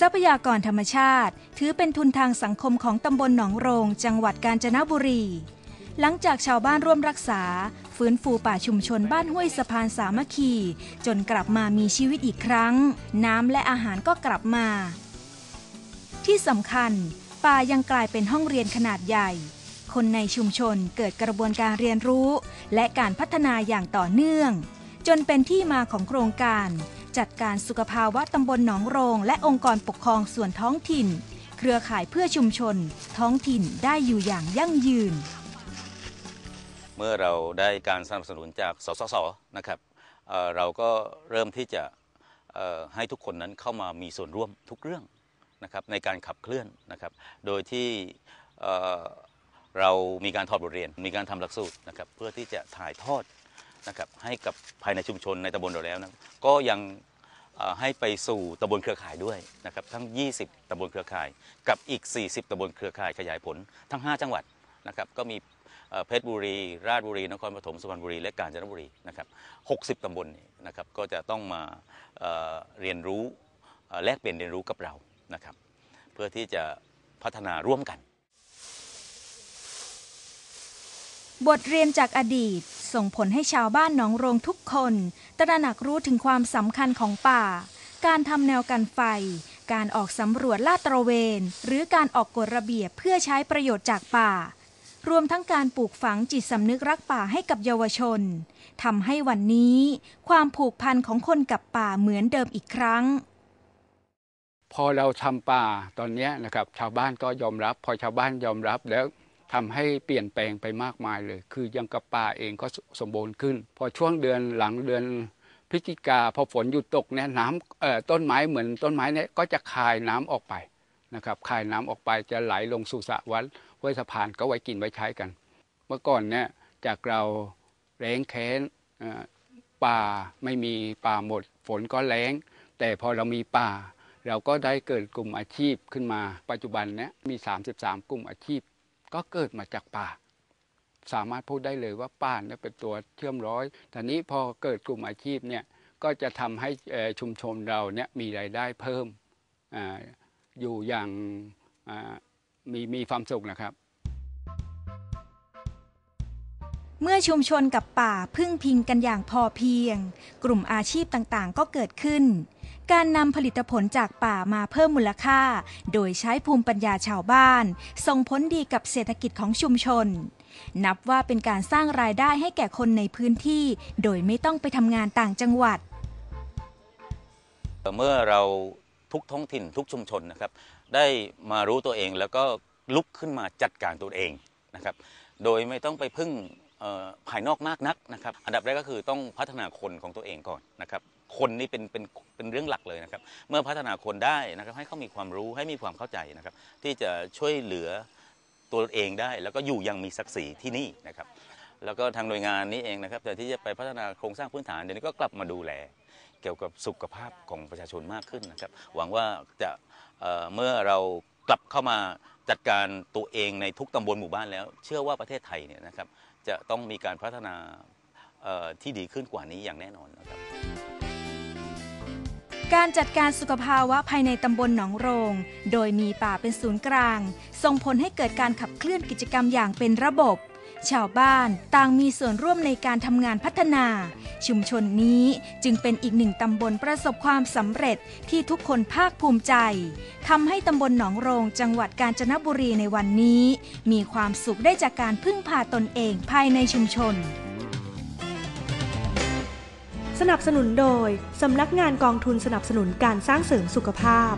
ทรัพยากรธรรมชาติ ถือเป็นทุนทางสังคมของตำบลหนองโรง จังหวัดกาญจนบุรี หลังจากชาวบ้านร่วมรักษา ฟื้นฟูป่าชุมชนบ้านห้วยสะพานสามัคคี จนกลับมามีชีวิตอีกครั้ง น้ำและอาหารก็กลับมา ที่สำคัญ ป่ายังกลายเป็นห้องเรียนขนาดใหญ่ คนในชุมชนเกิดกระบวนการเรียนรู้ และการพัฒนาอย่างต่อเนื่อง จนเป็นที่มาของโครงการ จัดการสุขภาวะตำบลหนองโรง และองค์กรปกครองส่วนท้องถิ่น เครือข่ายเพื่อชุมชน ท้องถิ่นได้อยู่อย่างยั่งยืน เมื่อเราได้การสนับสนุนจากสสสนะครับเอ่อเราก็เริ่มที่จะเอ่อให้ทุกคนนั้นเข้ามามีส่วนร่วมทุกเรื่องนะครับในการขับเคลื่อนนะครับ โดยที่เอ่อเรามีการถอดบทเรียน มีการทำหลักสูตรนะครับเพื่อที่จะถ่ายทอด นะครับให้กับภายในชุมชนในตำบลเราแล้วนะก็ยังให้ไปสู่ตำบลเครือข่ายด้วยนะครับทั้ง 20ตำบลเครือข่าย กับอีก 40ตำบลเครือข่ายขยายผลทั้ง 5 จังหวัดนะครับก็มีเพชรบุรี ราชบุรี นครปฐมสุพรรณบุรี และกาญจนบุรีนะครับ60ตำบลนนะครับก็จะต้องมาเเรียนรู้แลกเปลี่ยนเรียนรู้กับเรานะครับเพื่อที่จะพัฒนาร่วมกัน บทเรียนจากอดีต ส่งผลให้ชาวบ้านหนองโรงทุกคน ตระหนักรู้ถึงความสำคัญของป่า การทำแนวกันไฟ การออกสำรวจลาดตระเวน หรือการออกกฎระเบียบเพื่อใช้ประโยชน์จากป่า รวมทั้งการปลูกฝังจิตสำนึกรักป่าให้กับเยาวชนทำให้วันนี้ ความผูกพันของคนกับป่าเหมือนเดิมอีกครั้งพอเราทำป่าตอนนี้นะครับชาวบ้านก็ยอมรับ พอชาวบ้านยอมรับแล้ว ทำให้เปลี่ยนแปลงไปมากมายเลย คือยังกับป่าเองก็สมบูรณ์ขึ้น พอช่วงเดือนหลังเดือนพฤศจิกาพอฝนหยุดตกเนี่ยน้ำต้นไม้เหมือนต้นไม้เนี่ยก็จะคายน้ำออกไปนะครับคายน้ำออกไปจะไหลลงสู่สระวัดห้วยสะพานก็ไว้กินไว้ใช้กัน เมื่อก่อนเนี่ยจากเราแรงแค้นป่าไม่มีป่าหมด ฝนก็แรงแต่พอเรามีป่า เราก็ได้เกิดกลุ่มอาชีพขึ้นมาปัจจุบันเนี้ยมี 33 กลุ่มอาชีพ ก็เกิดมาจากป่า สามารถพูดได้เลยว่าป่าเนี่ยเป็นตัวเชื่อมร้อยแต่นี้พอเกิดกลุ่มอาชีพเนี่ยก็จะทำให้ชุมชนเราเนี่ยมีรายได้เพิ่มออยู่อย่างมีมีความสุขนะครับ เมื่อชุมชนกับป่าพึ่งพิงกันอย่างพอเพียง กลุ่มอาชีพต่างๆ ก็เกิดขึ้น การนำผลิตผลจากป่ามาเพิ่มมูลค่า โดยใช้ภูมิปัญญาชาวบ้าน ส่งผลดีกับเศรษฐกิจของชุมชน นับว่าเป็นการสร้างรายได้ให้แก่คนในพื้นที่ โดยไม่ต้องไปทำงานต่างจังหวัด เมื่อเราทุกท้องถิ่นทุกชุมชนนะครับ ได้มารู้ตัวเองแล้วก็ลุกขึ้นมาจัดการตัวเองนะครับ โดยไม่ต้องไปพึ่ง ภายนอกมากนักนะครับ อันดับแรกก็คือต้องพัฒนาคนของตัวเองก่อนนะครับ คนนี่เป็นเป็นเป็นเรื่องหลักเลยนะครับ เมื่อพัฒนาคนได้นะครับให้เขามีความรู้ให้มีความเข้าใจนะครับ ที่จะช่วยเหลือตัวเองได้ แล้วก็อยู่ยังมีศักดิ์ศรีที่นี่นะครับ แล้วก็ทางหน่วยงานนี้เองนะครับแต่ที่จะไปพัฒนาโครงสร้างพื้นฐานเดี๋ยวนี้ก็กลับมาดูแล เกี่ยวกับสุขภาพของประชาชนมากขึ้นนะครับ หวังว่าจะเเมื่อเรากลับเข้ามาจัดการตัวเองในทุกตำบลหมู่บ้านแล้ว เชื่อว่าประเทศไทยเนี่ยนะครับ จะต้องมีการพัฒนาที่ดีขึ้นกว่านี้อย่างแน่นอนนะครับการจัดการสุขภาวะภายในตำบลหนองโรง โดยมีป่าเป็นศูนย์กลาง ส่งผลให้เกิดการขับเคลื่อนกิจกรรมอย่างเป็นระบบ ชาวบ้านต่างมีส่วนร่วมในการทำงานพัฒนา ชุมชนนี้จึงเป็นอีกหนึ่งตำบลประสบความสำเร็จที่ทุกคนภาคภูมิใจทำให้ตำบลหนองโรงจังหวัดกาญจนบุรีในวันนี้ มีความสุขได้จากการพึ่งพาตนเองภายในชุมชน สนับสนุนโดยสำนักงานกองทุนสนับสนุนการสร้างเสริมสุขภาพ